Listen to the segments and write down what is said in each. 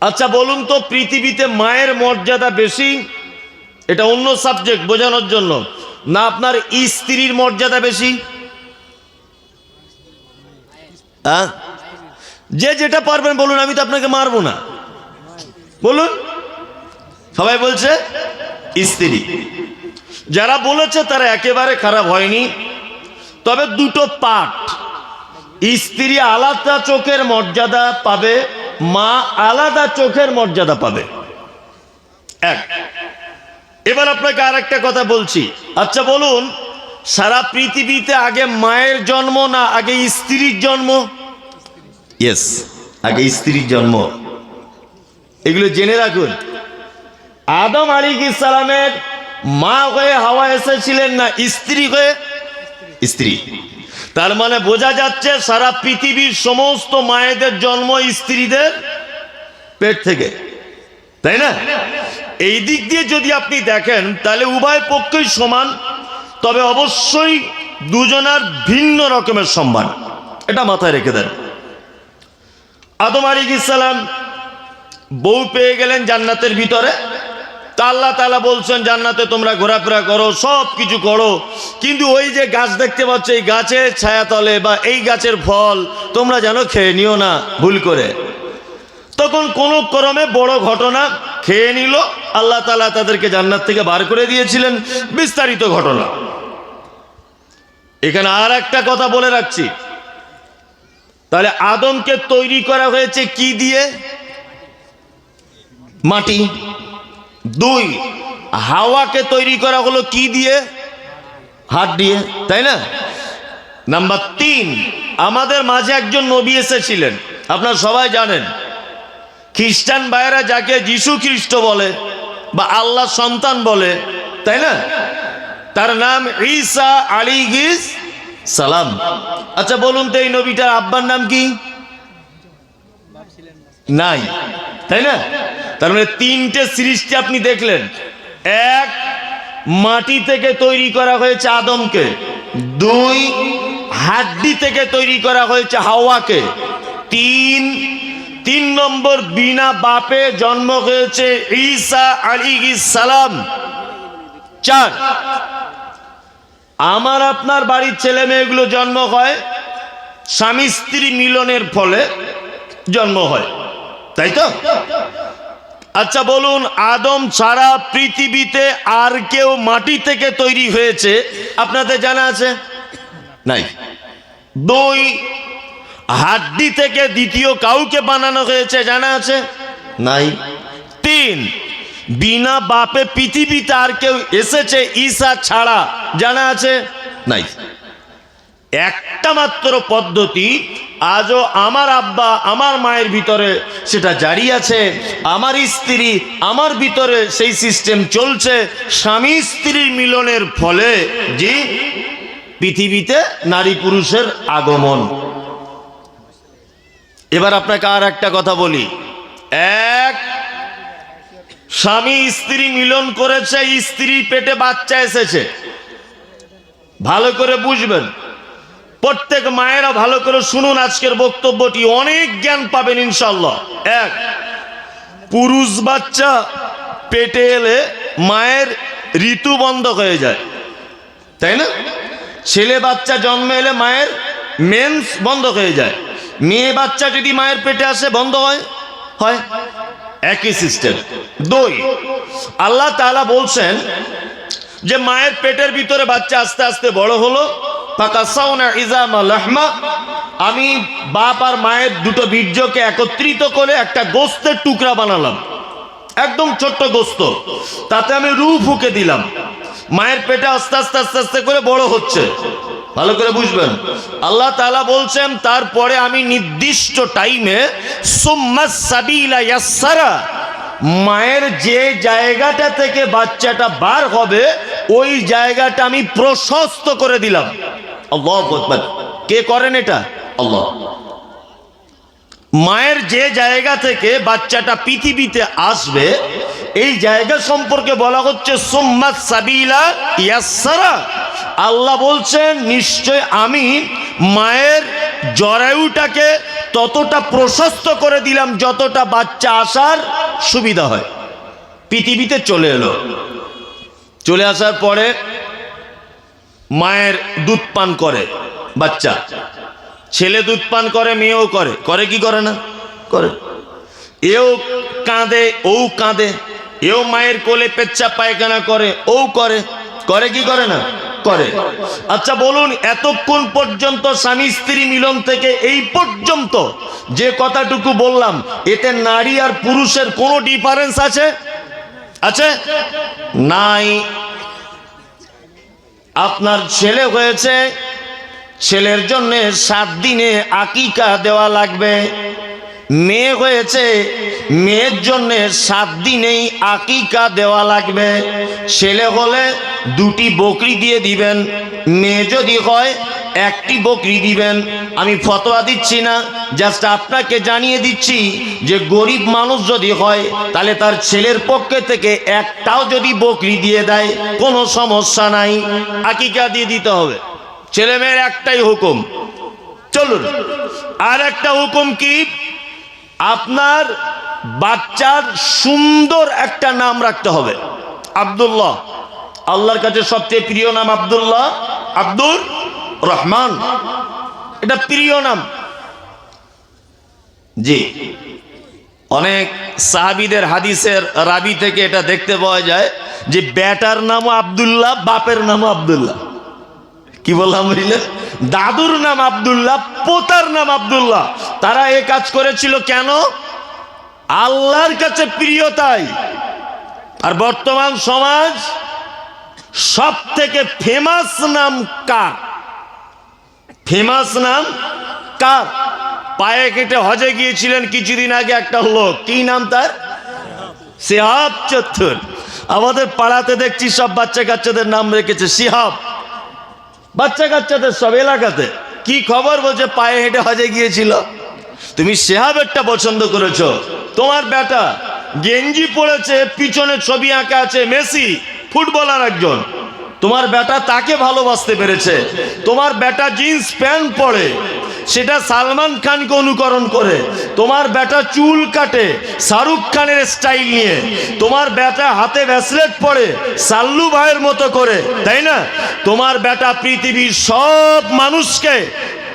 আচ্ছা বলুন তো, পৃথিবীতে মায়ের মর্যাদা বেশি? এটা অন্য সাবজেক্ট বোঝানোর জন্য। না, আপনার স্ত্রীর মর্যাদা বেশি? হ্যাঁ? যে যেটা পারবেন বলুন, আমি তো আপনাকে মারবো না। বলুন। সবাই বলছে, স্ত্রী। যারা বলেছে, তারা একেবারে খারাপ হয়নি। তবে দুটো পাঠ স্ত্রী আলাদা চোখের মর্যাদা পাবে মা আলাদা চোখের মর্যাদা পাবে। এক। এবার আপনাকে আর একটা কথা বলছি। আচ্ছা বলুন, সারা পৃথিবীতে আগে মায়ের জন্ম না আগে স্ত্রীর জন্ম? ইয়েস আগে স্ত্রীর জন্ম। এগুলো জেনে রাখুন। আদম আলী সালামের মা হয়ে হাওয়া এসেছিলেন না স্ত্রী হয়ে? স্ত্রী। তার মানে বোঝা যাচ্ছে সারা পৃথিবীর সমস্ত মায়েদের জন্ম স্ত্রীদের পেট থেকে। তাই না? এই দিক দিয়ে যদি আপনি দেখেন, তাহলে উভয় পক্ষই সমান, তবে অবশ্যই দুজনার ভিন্ন রকমের সম্মান। এটা মাথায় রেখে দেন। আদম আলী ইসালাম বউ পেয়ে গেলেন জান্নাতের ভিতরে। তা আল্লাহ তালা বলছেন, জান্নাতে তোমরা ঘোরাফেরা করো সব কিছু করো। কিন্তু ওই যে গাছ দেখতে পাচ্ছ, এই গাছের ছায়াতলে বা এই গাছের ফল, তোমরা যেন খেয়ে নিও না, ভুল করে। তখন কোন ক্রমে বড় ঘটনা খেয়ে নিল। আল্লাহ তালা তাদেরকে জান্নাত থেকে বার করে দিয়েছিলেন। বিস্তারিত ঘটনা। এখানে আর একটা কথা বলে রাখছি। তাহলে আদমকে তৈরি করা হয়েছে কি দিয়ে? মাটি। দুই, হাওয়াকে তৈরি করা হলো কি দিয়ে? হাত দিয়ে, তাই না? নাম্বার তিন, আমাদের মাঝে একজন নবী এসেছিলেন। আপনার সবাই জানেন। খ্রিস্টান ভাইয়েরা যাকে যিশু খ্রিস্ট বলে বা আল্লাহ সন্তান বলে, তাই না? তার নাম ঈসা আলী গিস সালাম। আচ্ছা বলুন তো এই নবীটার আব্বার নাম কি? নাই, তাই না? তার মানে তিনটে সৃষ্টি আপনি দেখলেন। এক, মাটি থেকে তৈরি করা হয়েছে আদমকে। দুই, হাড্ডি থেকে তৈরি করা হয়েছে হাওয়াকে। তিন তিন নম্বর বিনা বাপে জন্ম হয়েছে ঈসা আলী সালাম। চার, আমার আপনার বাড়ির ছেলে মেয়েগুলো জন্ম হয় স্বামী স্ত্রী মিলনের ফলে জন্ম হয়। তাই তো? আচ্ছা বলুন, আদম ছাড়া পৃথিবীতে আর কেউ মাটি থেকে তৈরি হয়েছে? আপনাদের জানা আছে? নাই। দুই, হাড্ডি থেকে দ্বিতীয় কাউকে বানানো হয়েছে, জানা আছে? নাই। তিন, বিনা বাপে পৃথিবীতে আর কেউ এসেছে ঈশা ছাড়া, জানা আছে? নাই। একটা মাত্র পদ্ধতি, আজও আমার আব্বা, আমার মায়ের ভিতরে সেটা জারি আছে, আমার স্ত্রী, আমার ভিতরে সেই সিস্টেম চলছে, স্বামী স্ত্রীর মিলনের ফলে যে পৃথিবীতে নারী পুরুষের আগমন। এবার আপনাকে আর একটা কথা বলি। এক, স্বামী স্ত্রী মিলন করেছে, স্ত্রীর পেটে বাচ্চা এসেছে। ভালো করে বুঝবেন। প্রত্যেক মায়েরা ভালো করে শুনুন আজকের বক্তব্যটি। অনেক জ্ঞান পাবেন ইনশাল্লাহ এক, পুরুষ বাচ্চা পেটে এলে মায়ের ঋতু বন্ধ হয়ে যায়। তাই না? ছেলে বাচ্চা জন্মে এলে মায়ের মেন্স বন্ধ হয়ে যায়। মেয়ে বাচ্চা যদি মায়ের পেটে আসে, বন্ধ হয়? হয়। একই সিস্টেম দুই, আল্লাহ তাআলা বলছেন যে মায়ের পেটের ভিতরে বাচ্চা আস্তে আস্তে বড় হলো। আমি বাপ আর মায়ের দুটো বীর্যকে একত্রিত করে একটা গোস্তের টুকরা বানালাম। একদম ছোট্ট গোস্ত। তাতে আমি রু ফুকে দিলাম। মায়ের পেটে আস্তে আস্তে আস্তে আস্তে করে বড় হচ্ছে। ভালো করে বুঝবেন। আল্লাহ তাআলা বলছেন, তারপরে আমি নির্দিষ্ট টাইমে মায়ের যে জায়গাটা থেকে বাচ্চাটা বার হবে, ওই জায়গাটা আমি প্রশস্ত করে দিলাম। আল্লাহ আকবার। কে করেন এটা? আল্লাহ। মায়ের যে জায়গা থেকে বাচ্চাটা পৃথিবীতে আসবে, এই জায়গা সম্পর্কে বলা হচ্ছে সোম্মাত সাবিলা ইয়াসারা আল্লাহ বলছেন, নিশ্চয় আমি মায়ের জরায়ুটাকে ততটা প্রশস্ত করে দিলাম, যতটা বাচ্চা আসার সুবিধা হয়। পৃথিবীতে চলে এলো। চলে আসার পরে মায়ের দুধ পান করে, বাচ্চা। ছেলে দুধ পান করে, মেয়েও করে। করে কি করে না? করে। এও কাঁদে, ও কাঁদে। এও মায়ের কোলে পেচ্ছা পায়খানা করে, ও করে। করে কি করে না? করে। আচ্ছা বলুন, এতক্ষণ পর্যন্ত স্বামী স্ত্রী মিলন থেকে এই পর্যন্ত যে কথাটুকু বললাম, এতে নারী আর পুরুষের কোনো ডিফারেন্স আছে? আছে? নাই। আপনার ছেলে হয়েছে ছেলের জন্য সাত দিনে আকিকা দেওয়া লাগবে। মেয়ে হয়েছে, মেয়ের জন্য সাত দিনেই আকিকা দেওয়া লাগবে। ছেলে হলে দুটি বকরি দিয়ে দিবেন, মেয়ে যদি হয় একটি বকরি দিবেন। আমি ফতোয়া দিচ্ছি না, জাস্ট আপনাকে জানিয়ে দিচ্ছি যে গরিব মানুষ যদি হয়, তাহলে তার ছেলের পক্ষে থেকে একটাও যদি বকরি দিয়ে দেয়, কোনো সমস্যা নাই। আকিকা দিয়ে দিতে হবে। ছেলে মেয়ের একটাই হুকুম। চলুন, আর একটা হুকুম কি? আপনার বাচ্চার সুন্দর একটা নাম রাখতে হবে। আব্দুল্লাহ। আল্লাহর কাছে সবচেয়ে প্রিয় নাম আবদুল্লাহ, আব্দুর রহমান। এটা প্রিয় নাম। জি। অনেক সাহাবিদের হাদিসের রাবি থেকে এটা দেখতে পাওয়া যায় যে, ব্যাটার নামও আব্দুল্লাহ, বাপের নামও আব্দুল্লাহ। কি বললাম বুঝলে? দাদুর নাম আবদুল্লাহ, পোতার নাম আবদুল্লাহ। তারা এ কাজ করেছিল কেন? আল্লাহর কাছে প্রিয় তাই। আর বর্তমান সমাজ সব থেকে ফেমাস নাম কার? ফেমাস নাম কার? পায়ে কেটে হজে গিয়েছিলেন কিছুদিন আগে একটা লোক। কি নাম তার? সিহাব চত্বর আমাদের পাড়াতে দেখছি সব বাচ্চা কাচ্চাদের নাম রেখেছে সিহাব। বাচ্চা কাচ্চাদের সব এলাকাতে। কি খবর বলছে, পায়ে হেঁটে হজে গিয়েছিল? তুমি সেহাবেরটা পছন্দ করেছ। তোমার বেটা গেঞ্জি পড়েছে পিছনে ছবি আঁকা আছে, মেসি, ফুটবলার একজন। তোমার বেটা তাকে ভালোবাসতে পেরেছে। তোমার বেটা জিন্স প্যান্ট পরে, সেটা সালমান খানকে অনুকরণ করে। তোমার বেটা চুল কাটে, শাহরুখ খানের স্টাইল নিয়ে। তোমার বেটা হাতে ব্যাসলেট পরে, সাল্লু ভাইয়ের মতো করে, তাই না? তোমার বেটা পৃথিবীর সব মানুষকে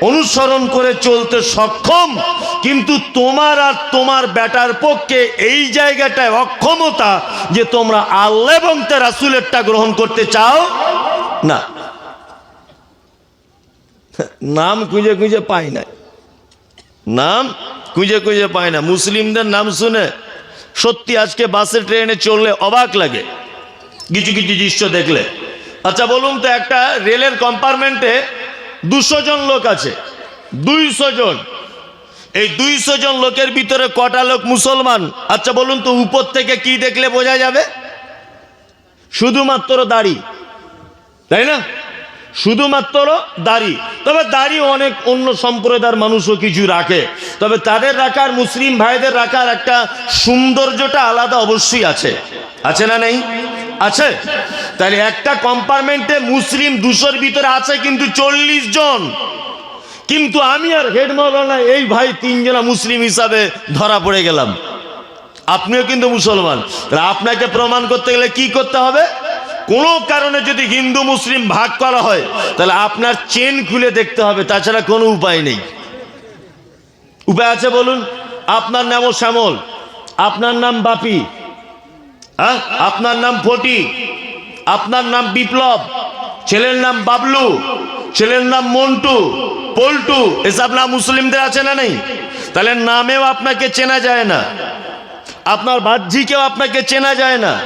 অনুসরণ করে চলতে সক্ষম, কিন্তু তোমার আর তোমার ব্যাটার পক্ষে এই জায়গাটায় অক্ষমতা যে তোমরা আল্লাহ এবং তার রাসুলেরটা গ্রহণ করতে চাও, না। নাম খুঁজে খুঁজে পাই না নাম খুঁজে খুঁজে পায় না। মুসলিমদের নাম শুনে সত্যি আজকে বাসে, ট্রেনে চললে অবাক লাগে। কিছু কিছু দৃশ্য দেখলে। আচ্ছা বলুন তো একটা রেলের কম্পার্টমেন্টে দুশো জন লোক আছে। দুইশো জন। এই দুইশো জন লোকের ভিতরে কটা লোক মুসলমান? আচ্ছা বলুন তো, উপর থেকে কি দেখলে বোঝা যাবে? শুধুমাত্র দাড়ি। তাই না? শুধুমাত্র দাড়ি। তবে দাড়ি অনেক অন্য সম্প্রদায়ের মানুষও কিছু রাখে। তবে তাদের রাখার, মুসলিম ভাইদের রাখার একটা সৌন্দর্যটা আলাদা অবশ্যই আছে। আছে না নেই? আছে? তাহলে একটা কম্পার্টমেন্টে মুসলিম দুশোর ভিতরে আছে কিন্তু চল্লিশ জন। কিন্তু আমি আর হেড মৌলানা এই ভাই তিনজনা মুসলিম হিসাবে ধরা পড়ে গেলাম। আপনিও কিন্তু মুসলমান। তাহলে আপনাকে প্রমাণ করতে গেলে কি করতে হবে? কোনো কারণে যদি হিন্দু মুসলিম ভাগ করা হয়, তাহলে আপনার চেন খুলে দেখতে হবে। তাছাড়া কোনো উপায় নেই। উপায় আছে বলুন? আপনার নামও শ্যামল। আপনার নাম বাপি। হ্যাঁ? আপনার নাম ফটি। আপনার নাম বিপ্লব। ছেলের নাম বাবলু। ছেলের নাম মন্টু। পল্টু। এসব নাম মুসলিমদের আছে না নেই? তাহলে নামেও আপনাকে চেনা যায় না। আপনার ভাজ্যিকেও আপনাকে চেনা যায় না।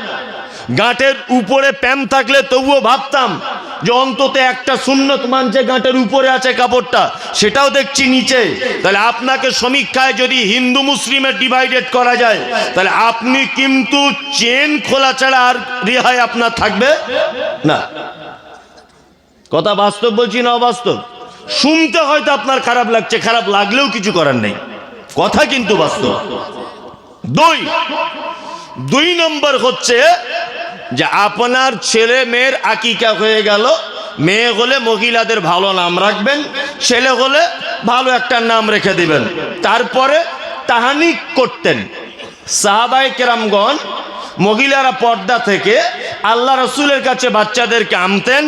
গাঁটের উপরে প্যাম থাকলে তবুও ভাবতাম যে অন্তত একটা সুন্নত মানছে গাঁটের উপরে আছে কাপড়টা, সেটাও দেখছি নিচে। তাহলে আপনাকে সমীক্ষায় যদি হিন্দু মুসলিমের ডিভাইডেড করা যায়, তাহলে আপনি কিন্তু চেন খোলা ছাড়া আর রেহাই আপনার থাকবে না। কথা বাস্তব বলছি না অবাস্তব? শুনতে হয়তো আপনার খারাপ লাগছে, খারাপ লাগলেও কিছু করার নেই। কথা কিন্তু বাস্তব। দুই দুই নম্বর হচ্ছে যে আপনার ছেলে মেয়ের আকিকা হয়ে গেল। মেয়ে হলে মহিলাদের ভালো নাম রাখবেন, ছেলে হলে ভালো একটা নাম রেখে দিবেন। তারপরে তাহানি করতেন। সাহাবাই কেরামগণ মহিলারা পর্দা থেকে আল্লাহ রসুলের কাছে বাচ্চাদেরকে আনতেন।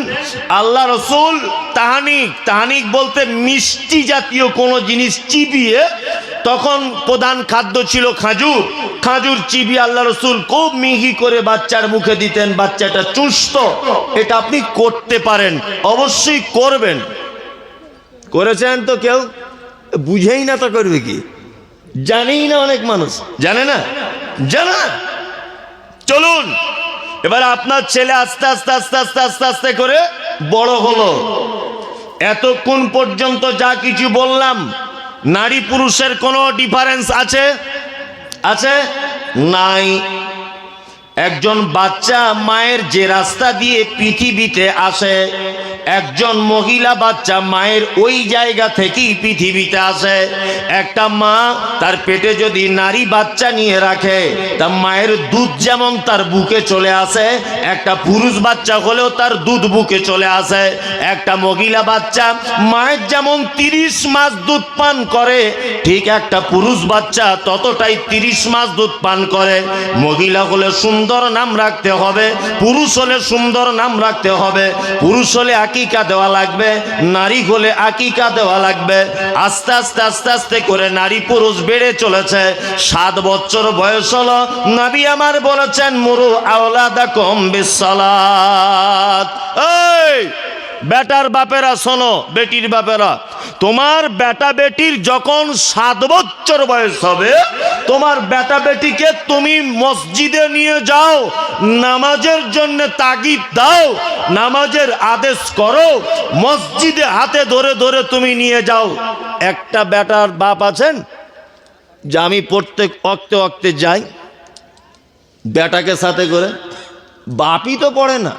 আল্লাহ রসুল তাহানিক তাহানিক বলতে মিষ্টি জাতীয় কোনো জিনিস চিবিয়ে তখন প্রধান খাদ্য ছিল খাজুর। খাজুর চিবি আল্লাহ রসুল খুব মিহি করে বাচ্চার মুখে দিতেন, বাচ্চাটা চুস্ত এটা আপনি করতে পারেন, অবশ্যই করবেন। করেছেন তো কেউ? বুঝেই না তো করবে কি? জানেই না অনেক মানুষ। জানে না? জানে চলুন। এবার আপনার ছেলে আস্তে আস্তে আস্তে আস্তে আস্তে আস্তে করে বড় হলো। এতক্ষণ পর্যন্ত যা কিছু বললাম নারী পুরুষের কোনো ডিফারেন্স আছে? আছে? নাই। একজন বাচ্চা মায়ের যে রাস্তা দিয়ে পৃথিবীতে আসে, একজন মহিলা বাচ্চা মায়ের ওই জায়গা থেকেই পৃথিবীতে আসে। একটা মা তার পেটে যদি নারী বাচ্চা নিয়ে রাখে, তা মায়ের দুধ যেমন তার বুকে চলে আসে, একটা পুরুষ বাচ্চা হলেও তার দুধ বুকে চলে আসে। একটা মহিলা বাচ্চা মায়ের যেমন তিরিশ মাস দুধ পান করে, ঠিক একটা পুরুষ বাচ্চা ততটাই তিরিশ মাস দুধ পান করে। মহিলা হলে সুন্দর নাম রাখতে হবে, পুরুষ হলে সুন্দর নাম রাখতে হবে, পুরুষ হলে আকিকা দেওয়া লাগবে, নারী হলে আকিকা দেওয়া লাগবে। আস্তে আস্তে আস্তে আস্তে করে নারী পুরুষ বেড়ে চলেছে। সাত বছর বয়স হলো, নাবি আমার বলেছেন মুরু আওলাদা কম বিশ্বলাত এই! বেটার বাপেরা, শোনো, বেটির বাপেরা, তোমার বেটা বেটির যখন সাত বছর বয়স হবে, তোমার বেটা বেটিকে তুমি মসজিদে নিয়ে যাও, নামাজের জন্য তাগিদ দাও, নামাজের আদেশ করো, মসজিদে হাতে ধরে ধরে তুমি নিয়ে যাও। একটা বেটার বাপ আছেন, যে আমি প্রত্যেক অক্তে অক্তে যাই, বেটাকে সাথে করে, বাপই তো পড়ে না।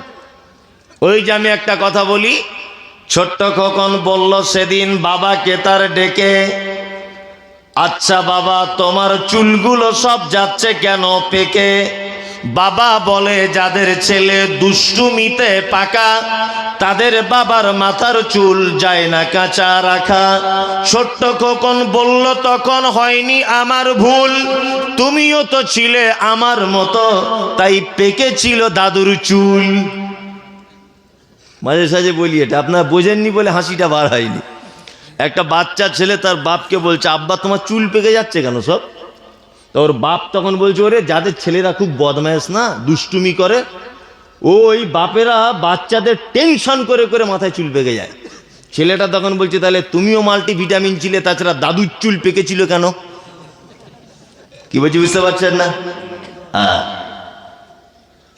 ওই যে আমি একটা কথা বলি, ছোট্ট খোকন বলল, সেদিন বাবাকে তার ডেকে আচ্ছা বাবা, তোমার চুলগুলো সব যাচ্ছে কেন পেকে? বাবা বলে, যাদের ছেলে দুষ্টুমিতে পাকা, তাদের বাবার মাথার চুল যায় না কাঁচা রাখা। ছোট্ট খোকন বলল, তখন হয়নি আমার ভুল, তুমিও তো ছিলে আমার মতো, তাই পেকেছিল দাদুর চুল। মাঝে সাঝে বলি এটা। আপনার বোঝেননি বলে হাসিটা বার হয়নি। একটা বাচ্চা ছেলে তার বাপকে বলছে, আব্বা, তোমার চুল পেকে যাচ্ছে কেন সব? তো ওর বাপ তখন বলছে, ওরে, যাদের ছেলেরা খুব বদমায়েশ না, দুষ্টুমি করে, ওই বাপেরা বাচ্চাদের টেনশন করে করে মাথায় চুল পেকে যায়। ছেলেটা তখন বলছে, তাহলে তুমিও মাল্টি ভিটামিন ছিলে, তাছাড়া দাদুর চুল পেকেছিল কেন? কি বলছি, বুঝতে পারছেন না? হ্যাঁ।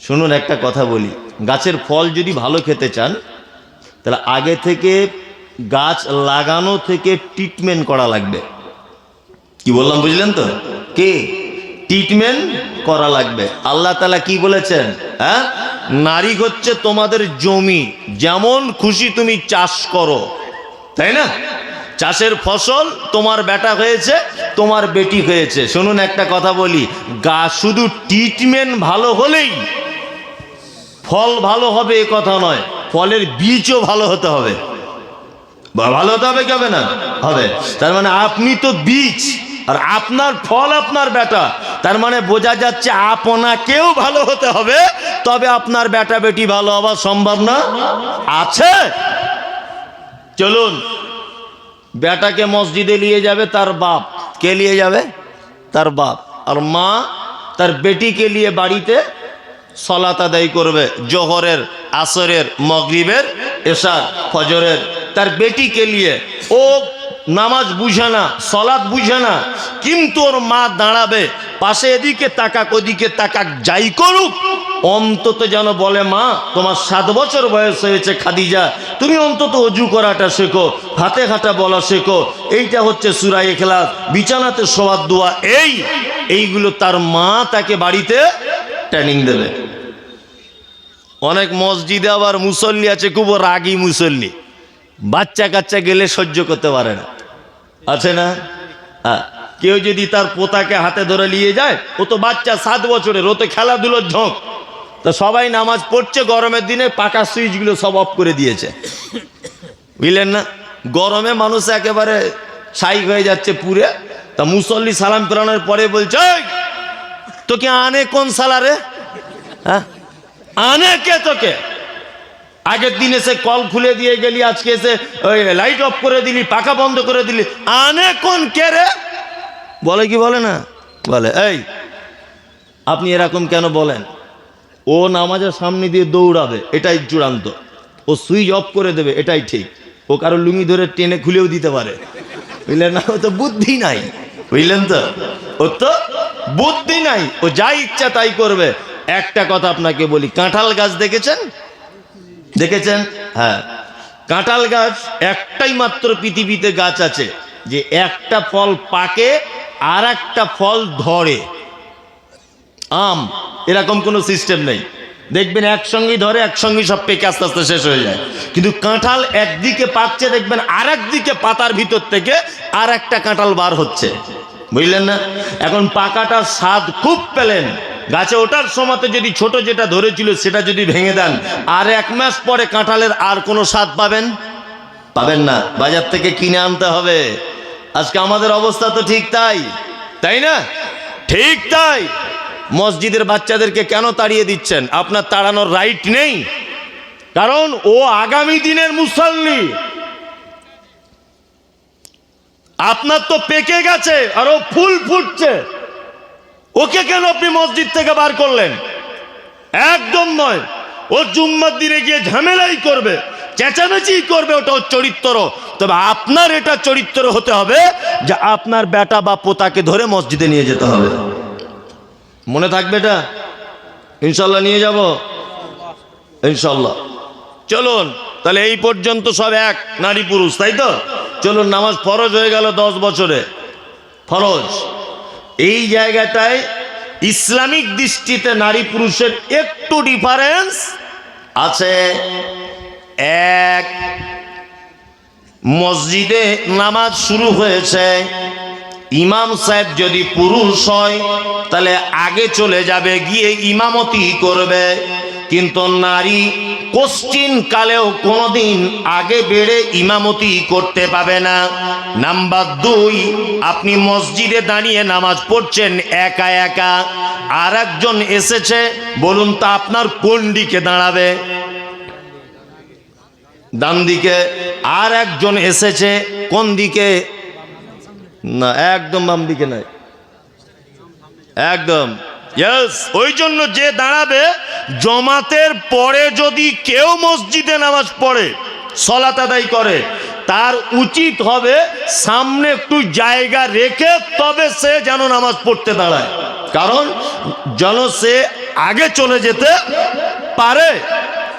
শুনুন, একটা কথা বলি। গাছের ফল যদি ভালো খেতে চান, তাহলে আগে থেকে গাছ লাগানো থেকে ট্রিটমেন্ট করা লাগবে। কি বললাম, বুঝলেন তো? কে? ট্রিটমেন্ট করা লাগবে। আল্লাহ তালা কি বলেছেন? হ্যাঁ? নারী হচ্ছে তোমাদের জমি, যেমন খুশি তুমি চাষ করো। তাই না? চাষের ফসল তোমার বেটা হয়েছে, তোমার বেটি হয়েছে। শুনুন একটা কথা বলি, গা শুধু ট্রিটমেন্ট ভালো হলেই ফল ভালো হবে এ কথা নয়। ফলের বীজও ভালো হতে হবে। ভালো হতে হবে কি হবে না? হবে। তার মানে আপনি তো বীজ, আর আপনার ফল আপনার বেটা। তার মানে বোঝা যাচ্ছে আপনাকেও ভালো হতে হবে, তবে আপনার বেটা বেটি ভালো হওয়া সম্ভব না। আছে? চলুন। বেটাকে মসজিদে নিয়ে যাবে তার বাপ। কে নিয়ে যাবে? তার বাপ। আর মা তার বেটিকে নিয়ে বাড়িতে সলাত আদায় করবে, জোহরের, আসরের, মগরিবের, এশার, ফজরের। তার বেটিকে নিয়ে ও নামাজ বুঝে না সলাৎ বুঝে না, কিন্তু ওর মা দাঁড়াবে, পাশে এদিকে তাকাক, ওদিকে তাকাক, যাই করুক, অন্তত যেন বলে, মা, তোমার সাত বছর বয়স হয়েছে, খাদিজা, তুমি অন্তত অজু করাটা শেখো, হাতে হাঁটা বলা শেখো, এইটা হচ্ছে সুরাই খেলাস বিছানাতে শোয়ার দোয়া, এই। এইগুলো তার মা তাকে বাড়িতে ট্রেনিং দেবে। অনেক মসজিদে আবার মুসল্লি আছে খুব রাগী মুসল্লি। বাচ্চা কাচ্চা গেলে সহ্য করতে পারে না। আছে না? হ্যাঁ। কেউ যদি তার পোতাকে হাতে ধরে নিয়ে যায় ও তো বাচ্চা সাত বছরের ও তো খেলাধুলোর ঝোঁক। তো সবাই নামাজ পড়ছে গরমের দিনে পাকা সুইচগুলো সব অফ করে দিয়েছে। বুঝলেন না? গরমে মানুষ একেবারে সাই হয়ে যাচ্ছে পুরে। তা মুসল্লি সালাম ফেরানোর পরে বলছে "এই, তোকে আনে কোন সালারে হ্যাঁ? আনে কে তোকে? আগের দিন এসে কল খুলে দিয়ে গেলি, আজকে এসে ওই লাইট অফ করে দিলি, পাখা বন্ধ করে দিলি। আনে কোন কে রে? বলে কি বলে না? বলে, এই, আপনি এরকম কেন বলেন? ও নামাজের সামনে দিয়ে দৌড়াবে, এটাই চূড়ান্ত। ও সুইচ অফ করে দেবে, এটাই ঠিক। ও কারও লুঙ্গি ধরে টেনে খুলেও দিতে পারে। বুঝলেন না? ও তো বুদ্ধি নাই। বুঝলেন তো? ও তো বুদ্ধি নাই। ও যা ইচ্ছা তাই করবে। একটা কথা আপনাকে বলি, কাঁঠাল গাছ দেখেছেন? দেখেছেন? হ্যাঁ। কাঁঠাল গাছ একটাই মাত্র পৃথিবীতে গাছ আছে, যে একটা ফল পাকে আর একটা ফল ধরে। আম, এরকম কোনো সিস্টেম নেই। দেখবেন একসঙ্গেই ধরে, একসঙ্গেই সব পেকে আস্তে আস্তে শেষ হয়ে যায়। কিন্তু কাঁঠাল একদিকে পাকছে, দেখবেন আর একদিকে পাতার ভিতর থেকে আর একটা কাঁঠাল বার হচ্ছে। বুঝলেন না? এখন পাকাটার স্বাদ খুব পেলেন। গাছে ওঠার সময়তে যদি ছোট যেটা ধরেছিল সেটা যদি ভেঙে দেন, আর এক মাস পরে কাঁঠালের আর কোনো স্বাদ পাবেন? পাবেন না। বাজার থেকে কিনে আনতে হবে। আজকে আমাদের অবস্থা তো ঠিক তাই। তাই না? ঠিক তাই। মসজিদের বাচ্চাদেরকে কেন তাড়িয়ে দিচ্ছেন? আপনার তাড়ানোর রাইট নেই। কারণ ও আগামী দিনের মুসল্লি। আপনার তো পেকে গেছে আর ও ফুল ফুটছে। ওকে কেন আপনি মসজিদ থেকে বার করলেন? একদম নয়। ও জুম্মার দিনে গিয়ে ঝামেলাই করবে, চেঁচামেচি করবে, ওটা ওর চরিত্র। তবে আপনার এটা চরিত্র হতে হবে যে আপনার বেটা বা পোতাকে ধরে মসজিদে নিয়ে যেতে হবে। মনে থাকবে এটা? ইনশাল্লাহ নিয়ে যাব? ইনশাল্লাহ। চলুন, তাহলে এই পর্যন্ত সব এক নারী পুরুষ, তাই তো? চলুন, নামাজ ফরজ হয়ে গেল দশ বছরে। ফরজ। এই জায়গাটায় ইসলামিক দৃষ্টিতে নারী পুরুষের একটু ডিফারেন্স আছে। এক, মসজিদে নামাজ শুরু হয়েছে। ইমাম সাহেব যদি পুরুষ হয়, তাহলে আগে চলে যাবে, গিয়ে ইমামতি করবে। কিন্তু নারী কোশ্চিন কালেও কোনোদিন আগে বেড়ে ইমামতি করতে পাবে না। নাম্বার দুই, আপনি মসজিদে দাঁড়িয়ে নামাজ পড়ছেন একা একা। আর একজন এসেছে, বলুন তা আপনার কোন দিকে দাঁড়াবে? ডান দিকে আর একজন এসেছে, কোন দিকে? না, একদম বাম দিকে নাই একদম। ওই জন্য যে দাঁড়াবে, জমাতের পরে যদি কেউ মসজিদে নামাজ পড়ে, সলাত আদায় করে, তার উচিত হবে সামনে একটু জায়গা রেখে তবে সে যেন নামাজ পড়তে দাঁড়ায়। কারণ যেন সে আগে চলে যেতে পারে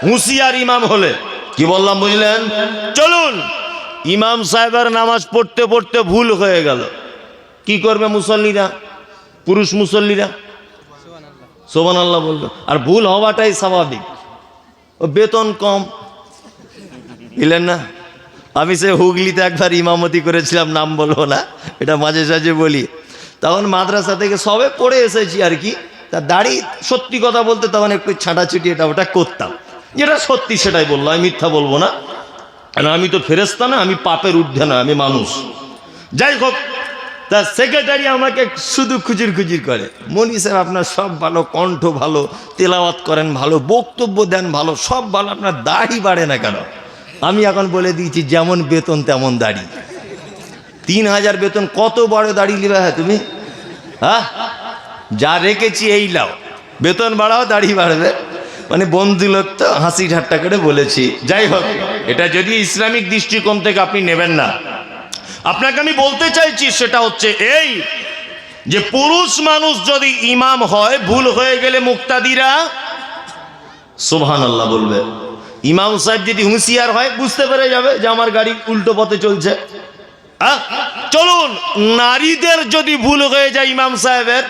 হুঁশিয়ার ইমাম হলে। কি বললাম বুঝলেন? চলুন, ইমাম সাহেবের নামাজ পড়তে পড়তে ভুল হয়ে গেল। কি করবে মুসল্লিরা? পুরুষ মুসল্লিরা? সোবান আল্লাহ বলবে আর ভুল হওয়াটাই স্বাভাবিক। ও বেতন কম। বুঝলেন না। আমি সে হুগলিতে একবার ইমামতি করেছিলাম, নাম বলব না, এটা মাঝে সাঝে বলি। তখন মাদ্রাসা থেকে সবে পড়ে এসেছি আর কি। তা দাড়ি সত্যি কথা বলতে তখন একটু ছাটাছুটি এটা ওটা করতাম। যেটা সত্যি সেটাই বলল, আমি মিথ্যা বলব না। আমি তো ফেরেস্তা না, আমি পাপের ঊর্ধ্বে না, আমি মানুষ। যাই হোক তা সেক্রেটারি আমাকে শুধু খুজির খুজির করে। মনি স্যার আপনার সব ভালো, কণ্ঠ ভালো, তেলাওয়াত করেন ভালো, বক্তব্য দেন ভালো, সব ভালো, আপনার দাড়ি বাড়ে না কেন? আমি এখন বলে দিয়েছি, যেমন বেতন তেমন দাড়ি। তিন হাজার বেতন, কত বড় দাড়ি নিবে হ্যাঁ তুমি? হ্যাঁ? যা রেখেছি এই লাও বেতন বাড়াও, দাড়ি বাড়বে। মানে বন্ধু লোক তো, হাসি ঠাট্টা করে বলেছি। যাই হোক, এটা যদি ইসলামিক দৃষ্টিকোণ থেকে আপনি নেবেন না। আপনাকে আমি বলতে চাইছি, সেটা হচ্ছে এই যে পুরুষ মানুষ যদি ইমাম হয়, ভুল হয়ে গেলে মুক্তাদিরা সোভান আল্লাহ বলবে। ইমাম সাহেব যদি হুঁশিয়ার হয়, বুঝতে পেরে যাবে যে আমার গাড়ি উল্টো পথে চলছে। চলুন, নারীদের যদি ভুল হয়ে যায় ইমাম সাহেবের,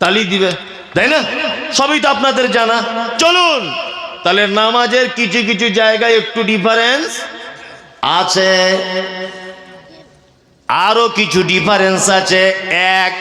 তালি দিবে। তাই না? সবই তো আপনাদের জানা। চলুন, তাহলে নামাজের কিছু কিছু জায়গায় একটু ডিফারেন্স আছে। আরও কিছু ডিফারেন্স আছে। এক